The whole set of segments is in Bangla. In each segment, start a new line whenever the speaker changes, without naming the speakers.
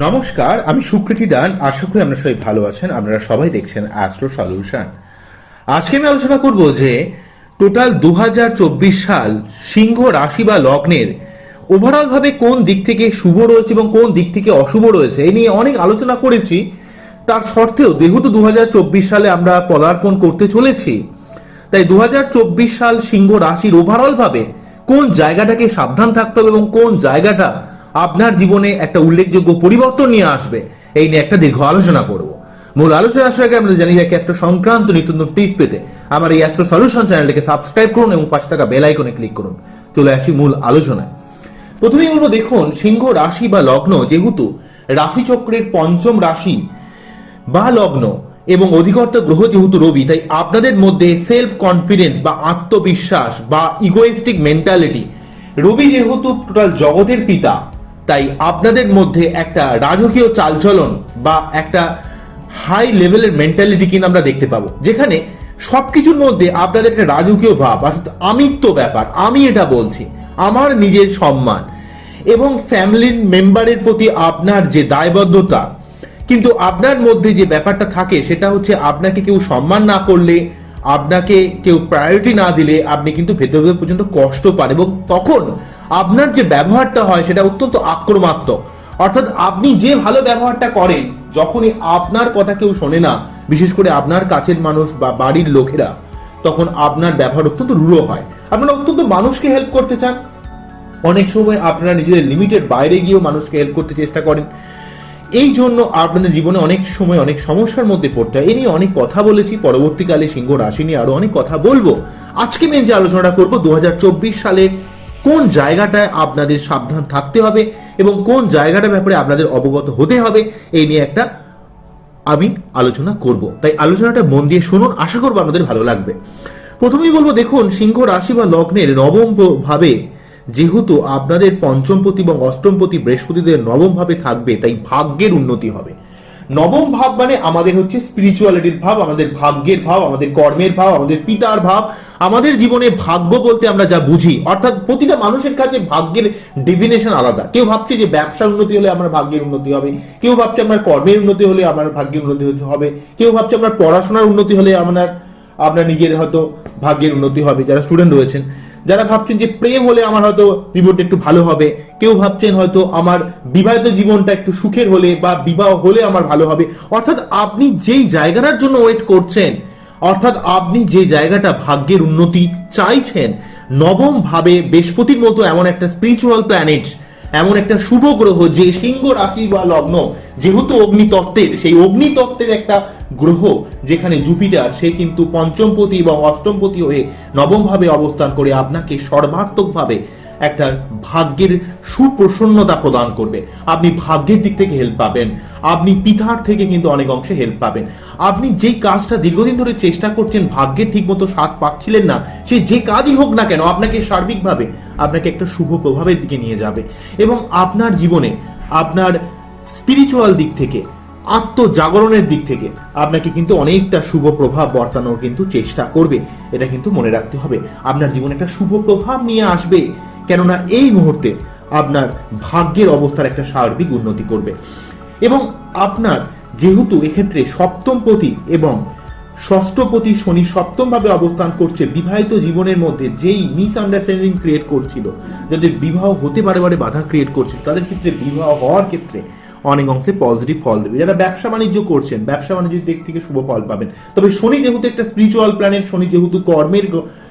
নমস্কার, আমি সুকৃতি দান। আশা করি আপনারা সবাই ভালো আছেন। আপনারা সবাই দেখছেন অ্যাস্ট্রো সলিউশন আজকে আমি আলোচনা করব যে টোটাল দু হাজার চব্বিশ সাল সিংহ রাশি বা লগ্নের ওভারঅল ভাবে কোন দিক থেকে শুভ রয়েছে এবং কোন দিক থেকে অশুভ রয়েছে এই নিয়ে অনেক আলোচনা করেছি। তার সত্ত্বেও যেহেতু দু হাজার চব্বিশ সালে আমরা পদার্পণ করতে চলেছি, তাই দু হাজার চব্বিশ সাল সিংহ রাশির ওভারঅল ভাবে কোন জায়গাটাকে সাবধান থাকতে হবে এবং কোন জায়গাটা আপনার জীবনে একটা উল্লেখযোগ্য পরিবর্তন নিয়ে আসবে। এই নিয়ে একটা দীর্ঘ আলোচনা করব। মূল আলোচনা আসার আগে আমরা জানি যে অ্যাস্ট্রো সংক্রান্ত নিত্য টিপস পেতে আমার এই অ্যাস্ট্রো সলিউশন চ্যানেলটিকে সাবস্ক্রাইব করুন এবং পাঁচ টাকা বেল আইকনে ক্লিক করুন। চলে আসি মূল আলোচনায়। প্রথমেই বলব, দেখুন, সিংহ রাশি বা লগ্ন যেহেতু রাশিচক্রের পঞ্চম রাশি বা লগ্ন এবং অধিকর্তা গ্রহ যেহেতু রবি, তাই আপনাদের মধ্যে সেলফ কনফিডেন্স বা আত্মবিশ্বাস বা ইগোয়েস্টিক মেন্টালিটি রবি যেহেতু টোটাল জগতের পিতা তাই আপনাদের মধ্যে একটা রাজকীয় চালচলন বা একটা হাই লেভেলের মেন্টালিটি কিন্তু আমরা দেখতে পাবো। যেখানে সব কিছুর মধ্যে আপনাদের একটা রাজকীয় ভাব, অর্থাৎ আমিত্ব ব্যাপার। আমি এটা বলছি, আমার নিজের সম্মান। এবং ফ্যামিলির মেম্বারের প্রতি আপনার যে দায়বদ্ধতা, কিন্তু আপনার মধ্যে যে ব্যাপারটা থাকে, সেটা হচ্ছে আপনাকে কেউ সম্মান না করলে, আপনাকে কেউ প্রায়োরিটি না দিলে, আপনি কিন্তু ভেতর ভেতর পর্যন্ত কষ্ট পান। এবং তখন আপনার যে ব্যবহারটা হয় সেটা অত্যন্ত আক্রমাত্মক অর্থাৎ আপনি যে ভালো ব্যবহারটা করেন, যখনই আপনার কথা কেউ শোনে না, বিশেষ করে আপনার কাছের মানুষ বা বাড়ির লোকেরা, তখন আপনার ব্যবহার অত্যন্ত রূঢ় হয়। আপনারা অত্যন্ত মানুষকে হেল্প করতে চান। অনেক সময় আপনারা নিজেদের লিমিটের বাইরে গিয়েও মানুষকে হেল্প করতে চেষ্টা করেন। এই জন্য আপনাদের জীবনে অনেক সময় অনেক সমস্যার মধ্যে পড়তে হয়। এ নিয়ে অনেক কথা বলেছি। পরবর্তীকালে সিংহ রাশি নিয়ে আরও অনেক কথা বলব। আজকে মেন যে আলোচনাটা করব, দু হাজার চব্বিশ সালে কোন জায়গাটায় আপনাদের সাবধান থাকতে হবে এবং কোন জায়গাটার ব্যাপারে আপনাদের অবগত হতে হবে, এই নিয়ে একটা আমি আলোচনা করব। তাই আলোচনাটা মন দিয়ে শুনুন, আশা করব আপনাদের ভালো লাগবে। প্রথমেই বলব, দেখুন, সিংহ রাশি বা লগ্নের নবম ভাবে যেহেতু আপনাদের পঞ্চমপতি এবং অষ্টমপতি বৃহস্পতিদের নবম ভাবে থাকবে, তাই ভাগ্যের উন্নতি হবে। নবম ভাব মানে আমাদের হচ্ছে স্পিরিচুয়ালিটির ভাব, আমাদের ভাগ্যের ভাব, আমাদের কর্মের ভাব, আমাদের পিতার ভাব। আমাদের জীবনে ভাগ্য বলতে আমরা যা বুঝি, অর্থাৎ প্রতিটা মানুষের কাছে ভাগ্যের ডিফিনেশন আলাদা। কেউ ভাবছে যে ব্যবসার উন্নতি হলে আমার ভাগ্যের উন্নতি হবে, কেউ ভাবছে আমার কর্মের উন্নতি হলে আমার ভাগ্যের উন্নতি হবে, কেউ ভাবছে আমার পড়াশোনার উন্নতি হলে আপনার আপনার নিজের হয়তো ভাগ্যের উন্নতি হবে। যারা স্টুডেন্ট রয়েছেন যারা ভাবছেন যে প্রেম হলে আমার হয়তো জীবনটা একটু ভালো হবে, কেউ ভাবছেন হয়তো আমার বিবাহিত জীবনটা একটু সুখের হলে বা বিবাহ হলে আমার ভালো হবে, অর্থাৎ আপনি যেই জায়গাটার জন্য ওয়েট করছেন, অর্থাৎ আপনি যে জায়গাটা ভাগ্যের উন্নতি চাইছেন, নবম ভাবে বৃহস্পতির মতো এমন একটা স্পিরিচুয়াল প্ল্যানেট এমন একটা শুভ গ্রহ যে সিংহ রাশি বা লগ্ন, যেহেতু অগ্নিতত্ত্বের, সেই অগ্নিতত্ত্বের একটা গ্রহ, যেখানে জুপিটার, সে কিন্তু পঞ্চমপতি এবং অষ্টমপতি হয়ে নবমভাবে অবস্থান করে আপনাকে সর্বাত্মকভাবে একটা ভাগ্যের সুপ্রসন্নতা প্রদান করবে। আপনি ভাগ্যের দিক থেকে হেল্প পাবেন। আপনি পিতার থেকে কিন্তু অনেক অংশে হেল্প পাবেন। আপনি যেই কাজটা দীর্ঘদিন ধরে চেষ্টা করছেন, ভাগ্যের ঠিক মতো স্বাদ পাচ্ছিলেন না, সে যে কাজই হোক না কেন, আপনাকে সার্বিকভাবে, আপনাকে একটা শুভ প্রভাবের দিকে নিয়ে যাবে। এবং আপনার জীবনে, আপনার স্পিরিচুয়াল দিক থেকে আত্মজাগরণের দিক থেকে আপনাকে কিন্তু অনেকটা শুভ প্রভাব বর্তানোর কিন্তু চেষ্টা করবে। এটা কিন্তু মনে রাখতে হবে। আপনার জীবনে একটা শুভ প্রভাব নিয়ে আসবে। কেননা এই মুহূর্তে আপনার ভাগ্যের অবস্থার একটা সার্বিক উন্নতি করবে। এবং আপনার যেহেতু এক্ষেত্রে সপ্তমপতি এবং ষষ্ঠপতি শনি সপ্তমভাবে অবস্থান করছে, বিবাহিত জীবনের মধ্যে যেই মিস আন্ডারস্ট্যান্ডিং ক্রিয়েট করছিল যাদের বিবাহ হতে বারে বারে বাধা ক্রিয়েট করছিল, তাদের ক্ষেত্রে বিবাহ হওয়ার ক্ষেত্রে অনেক অংশে পজিটিভ ফল দেবে। যারা ব্যবসা বাণিজ্য করছেন, ব্যবসা বাণিজ্যের দিক থেকে শুভ ফল পাবেন। তবে শনি যেহেতু একটা স্পিরিচুয়াল প্ল্যানেট শনি যেহেতু কর্মের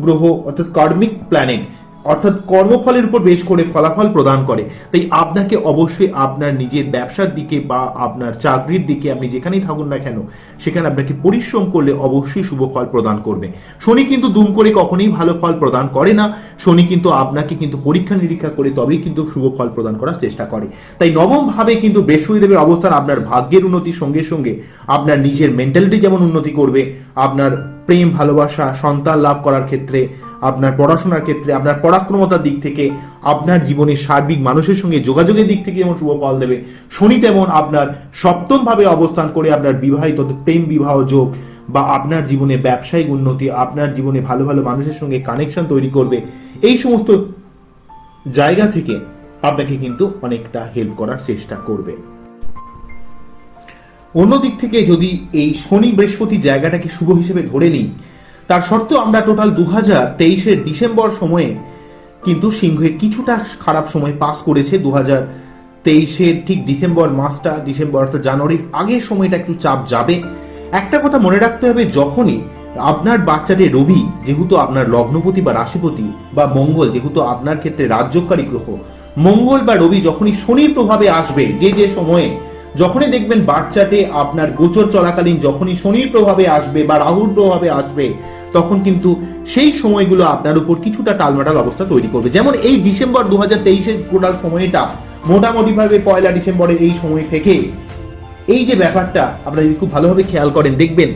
গ্রহ, অর্থাৎ কর্মিক প্ল্যানেট অর্থাৎ কর্মফলের উপর বেশ করে ফলাফল প্রদান করে। তাই আপনাকে অবশ্যই আপনার নিজের ব্যবসার দিকে বা আপনার চাকরির দিকে, আপনি যেখানেই থাকুন না কেন, সেখানে আপনাকে পরিশ্রম করলে অবশ্যই শুভ ফল প্রদান করবে। শনি কিন্তু দুম করে কখনোই ভালো ফল প্রদান করে না। শনি কিন্তু আপনাকে কিন্তু পরীক্ষা নিরীক্ষা করে তবেই কিন্তু শুভ ফল প্রদান করার চেষ্টা করে। তাই নবম ভাবে কিন্তু বৃহস্পতিদেবের অবস্থান আপনার ভাগ্যের উন্নতির সঙ্গে সঙ্গে আপনার নিজের মেন্টালিটি যেমন উন্নতি করবে, আপনার প্রেম, ভালোবাসা, সন্তান লাভ করার ক্ষেত্রে আপনার পড়াশোনার ক্ষেত্রে, আপনার পরাক্রমতার দিক থেকে, আপনার জীবনের সার্বিক মানুষের সঙ্গে যোগাযোগের দিক থেকে যেমন শুভ ফল দেবে, শনি তেমন আপনার সপ্তম ভাবে অবস্থান করে আপনার বিবাহিত প্রেম বিবাহ যোগ বা আপনার জীবনে ব্যবসায়িক উন্নতি, আপনার জীবনে ভালো ভালো মানুষের সঙ্গে কানেকশন তৈরি করবে, এই সমস্ত জায়গা থেকে আপনাকে কিন্তু অনেকটা হেল্প করার চেষ্টা করবে। অন্য দিক থেকে যদি এই শনি বৃহস্পতি জায়গাটাকে শুভ হিসেবে ধরে নিই তার সত্ত্বেও আমরা টোটাল দু হাজার তেইশের ডিসেম্বর সময়ে কিন্তু সিংহের কিছুটা খারাপ সময় পাস করেছে। দু হাজার তেইশের ঠিক ডিসেম্বর মাসটা, ডিসেম্বর অর্থাৎ জানুয়ারির আগের সময়টা একটু চাপ যাবে। একটা কথা মনে রাখতে হবে, যখনই আপনার বাচ্চাদের রবি, যেহেতু আপনার লগ্নপতি বা রাশিপতি বা মঙ্গল, যেহেতু আপনার ক্ষেত্রে রাজ্যকারী গ্রহ, মঙ্গল বা রবি যখনই শনির প্রভাবে আসবে, যে যে সময়ে যখনই দেখবেন বাচ্চাতে আপনার গোচর চলাকালীন যখনই শনির প্রভাবে আসবে বা রাহুর প্রভাবে আসবে তখন কিন্তু সেই সময়গুলো আপনার উপর কিছুটা টালমাটাল অবস্থা তৈরি করবে। যেমন এই ডিসেম্বর দু হাজার তেইশের টোটাল সময়টা মোটামুটিভাবে পয়লা ডিসেম্বরের এই সময় থেকে এই যে ব্যাপারটা আপনারা যদি খুব ভালোভাবে খেয়াল করেন, দেখবেন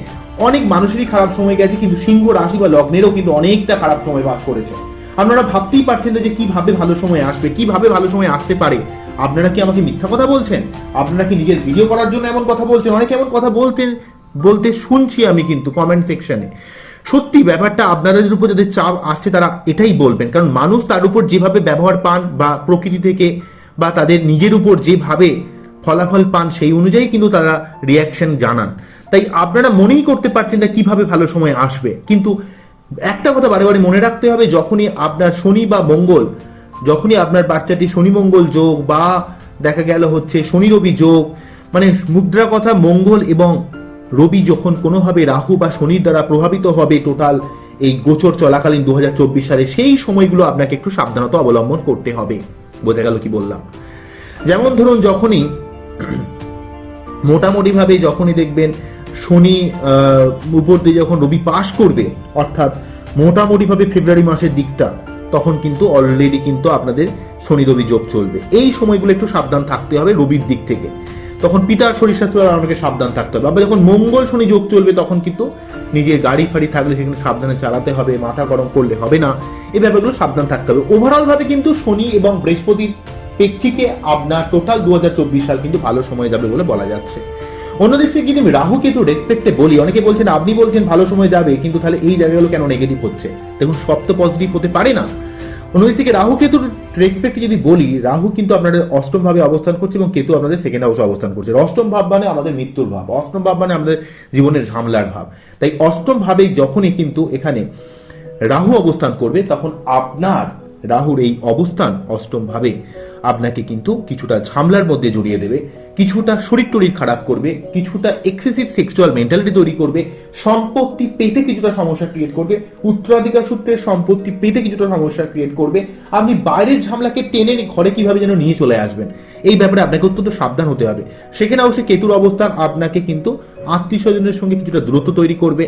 অনেক মানুষেরই খারাপ সময় গেছে, কিন্তু সিংহ রাশি বা লগ্নেরও কিন্তু অনেকটা খারাপ সময় বাস করেছে। আপনারা ভাবতেই পারছেন না যে কীভাবে ভালো সময় আসবে, কীভাবে ভালো সময় আসতে পারে। আপনারা কি আমাকে মিথ্যা কথা বলছেন? আপনারা কি নিজের ভিডিও করার জন্য এমন কথা বলছেন? অনেকে এমন কথা বলতে বলতে শুনছি আমি কিন্তু কমেন্ট সেকশনে সত্যি ব্যাপারটা আপনাদের উপর যাদের চাপ আসছে, তারা এটাই বলবেন। কারণ মানুষ তার উপর যেভাবে ব্যবহার পান বা প্রকৃতি থেকে বা তাদের নিজের উপর যেভাবে ফলাফল পান, সেই অনুযায়ী কিন্তু তারা রিয়াকশন জানান। তাই আপনারা মনেই করতে পারছেন না কীভাবে ভালো সময় আসবে। কিন্তু একটা কথা বারে বারে মনে রাখতে হবে, যখনই আপনার শনি বা মঙ্গল, যখনই আপনার বাচ্চাটি শনি মঙ্গল যোগ বা দেখা গেল হচ্ছে শনি রবি যোগ মানে মুদ্রা কথা মঙ্গল এবং রবি যখন কোনোভাবে রাহু বা শনির দ্বারা প্রভাবিত হবে টোটাল এই গোচর চলাকালীন দু হাজার চব্বিশ সালে সেই সময়গুলো আপনাকে একটু সাবধানতা অবলম্বন করতে হবে। বোঝা গেল কি বললাম? যেমন ধরুন যখনই মোটামুটিভাবে যখনই দেখবেন শনি উপর দিয়ে যখন রবি পাশ করবে, অর্থাৎ মোটামুটিভাবে ফেব্রুয়ারি মাসের দিকটা, তখন কিন্তু অলরেডি কিন্তু আপনাদের শনি রবি যোগ চলবে। এই সময়গুলো একটু সাবধান থাকতে হবে রবির দিক থেকে। তখন পিতার শরীর স্বাস্থ্য আপনাকে সাবধান থাকতে হবে। আবার যখন মঙ্গল শনি যোগ চলবে, তখন কিন্তু নিজের গাড়ি ফাড়ি থাকলে সেখানে সাবধানে চালাতে হবে, মাথা গরম করলে হবে না। এই ব্যাপারগুলো সাবধান থাকতে হবে। ওভারঅল ভাবে কিন্তু শনি এবং বৃহস্পতির প্রেক্ষিকে আপনার টোটাল দু হাজার চব্বিশ সাল কিন্তু ভালো সময় যাবে বলে বলা যাচ্ছে। অন্যদিক থেকে আমি রাহু কেতু রেসপেক্টে বলি, অনেকে বলছেন, আপনি বলছেন ভালো সময় যাবে, কিন্তু তাহলে এই জায়গাগুলো কেন নেগেটিভ হচ্ছে? দেখুন, সব তো পজিটিভ হতে পারে না। অন্যদিক থেকে রাহু কেতুর রেসপেক্টে যদি বলি, রাহু কিন্তু আপনাদের অষ্টম ভাবে অবস্থান করছে এবং কেতু আপনাদের সেকেন্ড হাউসে অবস্থান করছে। অষ্টম ভাব মানে আমাদের মৃত্যুর ভাব। অষ্টম ভাব মানে আমাদের জীবনের ঝামলার ভাব। তাই অষ্টম ভাবে যখনই কিন্তু এখানে রাহু অবস্থান করবে, তখন আপনার রাহুর এই অবস্থান অষ্টম ভাবে আপনাকে কিন্তু কিছুটা ঝামলার মধ্যে জড়িয়ে দেবে, কিছুটা শরীর টরীর খারাপ করবে, কিছুটা এক্সেসিভ সেক্সুয়াল মেন্টালিটি তৈরি করবে, সম্পত্তি পেতে কিছুটা সমস্যা ক্রিয়েট করবে, উত্তরাধিকার সূত্রে সম্পত্তি পেতে কিছুটা সমস্যা ক্রিয়েট করবে, আপনি বাইরের ঝামলাকে টেনে ঘরে কীভাবে যেন নিয়ে চলে আসবেন, এই ব্যাপারে আপনাকে অত্যন্ত সাবধান হতে হবে। সেখানে অবশ্যই কেতুর অবস্থান, আপনাকে কিন্তু আত্মীয় স্বজনের সঙ্গে কিছুটা দূরত্ব তৈরি করবে,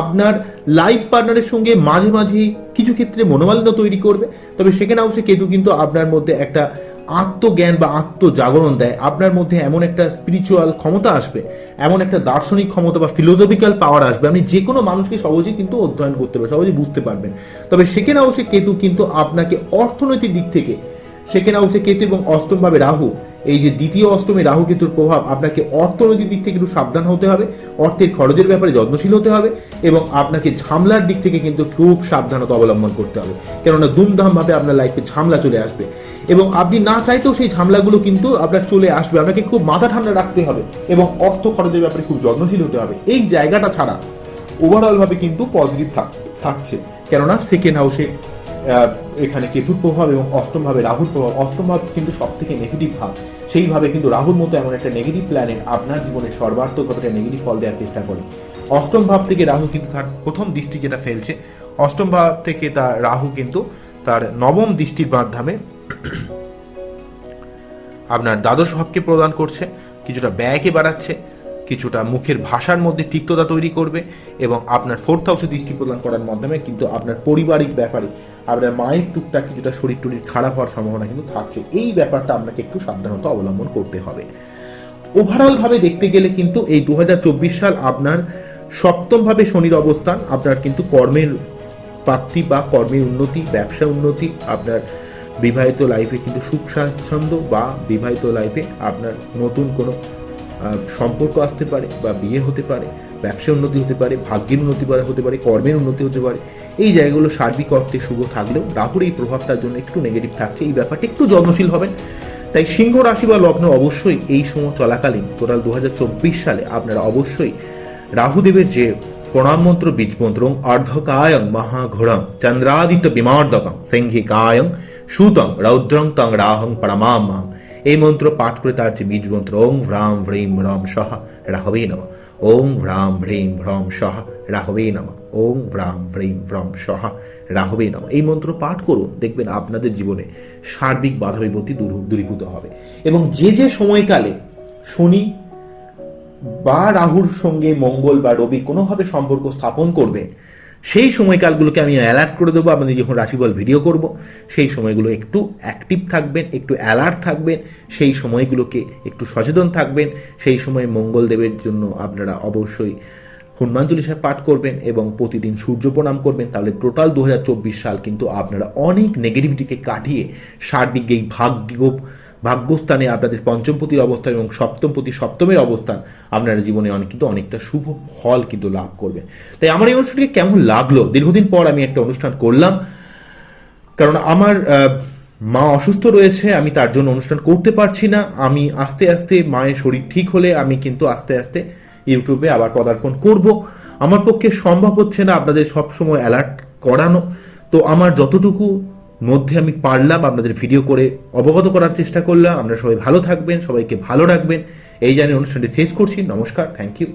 আপনার লাইফ পার্টনারের সঙ্গে মাঝে মাঝে কিছু ক্ষেত্রে মনোমালিন্য তৈরি করবে, তবে সেখানে অবশ্যই কেতু কিন্তু আপনার মধ্যে একটা আত্মজ্ঞান বা আত্মজাগরণ দেয়। আপনার মধ্যে এমন একটা স্পিরিচুয়াল ক্ষমতা আসবে, এমন একটা দার্শনিক ক্ষমতা বা ফিলোসফিক্যাল পাওয়ার আসবে। আপনি যে কোনো মানুষকে সহজেই কিন্তু অধ্যয়ন করতে পারবেন, সহজেই বুঝতে পারবেন। তবে সেখানে অবশ্যই কেতু কিন্তু আপনাকে অর্থনৈতিক দিক থেকে সেখানে অবশ্যই কেতু এবং অষ্টমভাবে রাহু, এই যে দ্বিতীয় অষ্টমে রাহু কেতুর প্রভাব আপনাকে অর্থনৈতিক দিক থেকে একটু সাবধান হতে হবে, অর্থের খরচের ব্যাপারে যত্নশীল হতে হবে এবং আপনাকে ঝামলার দিক থেকে কিন্তু খুব সাবধানতা অবলম্বন করতে হবে। কেননা ধুমধামভাবে আপনার লাইফে ঝামলা চলে আসবে। এবং আপনি না চাইতেও সেই ঝামলাগুলো কিন্তু আপনার চলে আসবে। আপনাকে খুব মাথা ঠান্ডা রাখতে হবে এবং অর্থ খরচের ব্যাপারে খুব যত্নশীল হতে হবে। এই জায়গাটা ছাড়া ওভারঅলভাবে কিন্তু পজিটিভ থাকছে। কেননা সেকেন্ড হাউসে এখানে কেতুর প্রভাব এবং অষ্টম ভাবে রাহুর প্রভাব। অষ্টম ভাব কিন্তু সব থেকে নেগেটিভ ভাব। সেইভাবে কিন্তু রাহুর মতো এমন একটা নেগেটিভ প্ল্যানেট আপনার জীবনে সর্বার্থক কতটা নেগেটিভ ফল দেওয়ার চেষ্টা করে। অষ্টম ভাব থেকে রাহু কিন্তু তার প্রথম দৃষ্টি যেটা ফেলছে অষ্টম ভাব থেকে তার রাহু কিন্তু তার নবম দৃষ্টির মাধ্যমে আপনার দ্বাদশ ভাবকে প্রদান করছে, কিছুটা ব্যয়কে বাড়াচ্ছে, কিছুটা মুখের ভাষার মধ্যে তিক্ততা তৈরি করবে এবং আপনার ফোর্থ হাউসে দৃষ্টি প্রদান করার মাধ্যমে কিন্তু আপনার পারিবারিক ব্যাপারে, আপনার মায়ের টুকটাক কিছুটা শরীর টরির খারাপ হওয়ার সম্ভাবনা কিন্তু থাকছে। এই ব্যাপারটা আপনাকে একটু সাবধানতা অবলম্বন করতে হবে। ওভারঅল ভাবে দেখতে গেলে কিন্তু এই দু হাজার চব্বিশ সাল আপনার সপ্তম ভাবে শনির অবস্থান, আপনার কিন্তু কর্মের প্রাপ্তি বা কর্মের উন্নতি, ব্যবসা উন্নতি, আপনার বিবাহিত লাইফে কিন্তু সুখ স্বাচ্ছন্দ্য বা বিবাহিত লাইফে আপনার নতুন কোনো সম্পর্ক আসতে পারে বা বিয়ে হতে পারে, ব্যবসায় উন্নতি হতে পারে, ভাগ্যের উন্নতি হতে পারে, কর্মের উন্নতি হতে পারে, এই জায়গাগুলো সার্বিক অর্থে শুভ থাকলেও রাহুর এই প্রভাবটার জন্য একটু নেগেটিভ থাকছে। এই ব্যাপারটা একটু যত্নশীল হবেন। তাই সিংহ রাশি বা লগ্ন অবশ্যই এই সময় চলাকালীন টোটাল দু হাজার চব্বিশ সালে আপনারা অবশ্যই রাহুদেবের যে প্রণাম মন্ত্র, বীজ মন্ত্র অর্ধকায়ং মহাঘোরং চন্দ্রাদিত্য বিমার্দকং সিংহিকায়ং সুতং রৌদ্রং তং রাহং পরমাম এই মন্ত্র পাঠ করে তার যে বীজ মন্ত্র, ওং ভ্রাম ভ্রীম ভ্রম সহ রাহবে নম। ওং ভ্রাম ভ্রীম ভ্রম সহ রাহবে নম। ওং ভ্রাম ভ্রীম ভ্রম সহ রাহবে নম। এই মন্ত্র পাঠ করুন, দেখবেন আপনাদের জীবনে সার্বিক বাধা বিপত্তি দূর- দূরীভূত হবে। এবং যে যে সময়কালে শনি বা রাহুর সঙ্গে মঙ্গল বা রবি কোনোভাবে সম্পর্ক স্থাপন করবে সেই সময়কালগুলোকে আমি অ্যালার্ট করে দেবো আপনাদের যখন রাশিফল ভিডিও করব, সেই সময়গুলো একটু অ্যাক্টিভ থাকবেন, একটু অ্যালার্ট থাকবেন, সেই সময়গুলোকে একটু সচেতন থাকবেন, সেই সময় মঙ্গলদেবের জন্য আপনারা অবশ্যই হনুমান চল্লিশা পাঠ করবেন এবং প্রতিদিন সূর্য প্রণাম করবেন। তাহলে টোটাল দু হাজার চব্বিশ সাল কিন্তু আপনারা অনেক নেগেটিভিটিকে কাটিয়ে সার্বিক এই ভাগ্য ভাগ্যস্থানে আপনাদের পঞ্চমপতির অবস্থান এবং সপ্তমপতি, সপ্তমের অবস্থান আপনারা জীবনে অনেক কিন্তু অনেকটা শুভ ফল কিন্তু লাভ করবে। তাই আমার এই অনুষ্ঠানকে কেমন লাগল? দীর্ঘদিন পর আমি একটা অনুষ্ঠান করলাম। কারণ আমার মা অসুস্থ রয়েছে, আমি তার জন্য অনুষ্ঠান করতে পারছি না। আমি আস্তে আস্তে মায়ের শরীর ঠিক হলে আমি কিন্তু আস্তে আস্তে ইউটিউবে আবার পদার্পণ করব। আমার পক্ষে সম্ভব হচ্ছে না আপনাদের সবসময় অ্যালার্ট করানো। তো আমার যতটুকু মধ্যে আমি পারলাম, আপনাদের ভিডিও করে অবগত করার চেষ্টা করলাম। আপনারা সবাই ভালো থাকবেন, সবাইকে ভালো রাখবেন। এই জানিয়ে অনুষ্ঠানটি শেষ করছি। নমস্কার থ্যাংক ইউ